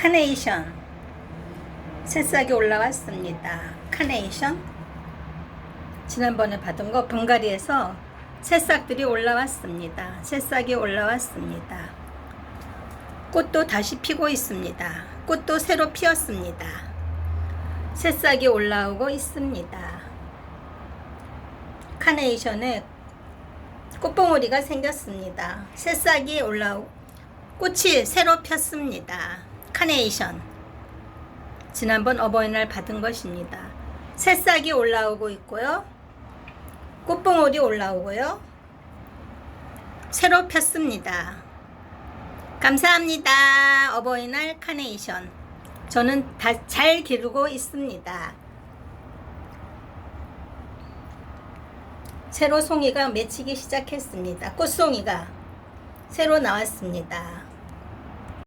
카네이션 새싹이 올라왔습니다. 카네이션 지난번에 받은 거 분갈이에서 새싹들이 올라왔습니다. 새싹이 올라왔습니다. 꽃도 다시 피고 있습니다. 꽃도 새로 피었습니다. 새싹이 올라오고 있습니다. 카네이션에 꽃봉오리가 생겼습니다. 새싹이 올라오 꽃이 새로 폈습니다. 카네이션. 지난번 어버이날 받은 것입니다. 새싹이 올라오고 있고요. 꽃봉오리 올라오고요. 새로 폈습니다. 감사합니다. 어버이날 카네이션. 저는 다 잘 기르고 있습니다. 새로 송이가 맺히기 시작했습니다. 꽃송이가 새로 나왔습니다.